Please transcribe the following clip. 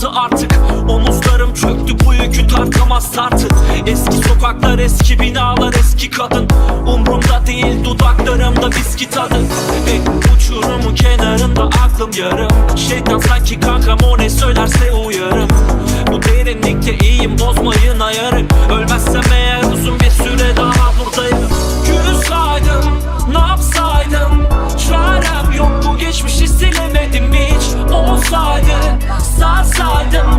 kaldı artık. Omuzlarım çöktü bu yükü tartamaz tartık Eski sokaklar eski binalar eski kadın. Umrumda değil dudaklarımda viski tadı. Ek uçurumu kenarında aklım yarım. Şeytan sanki kankam o ne söylerse uyarım. Bu derinlikte iyiyim bozmayın ayarı Ölmezsem eğer uzun bir süre daha buradayım. Gülsaydım ne yapsaydım? Çarem yok bu geçmişi silemedim hiç. Olsaydım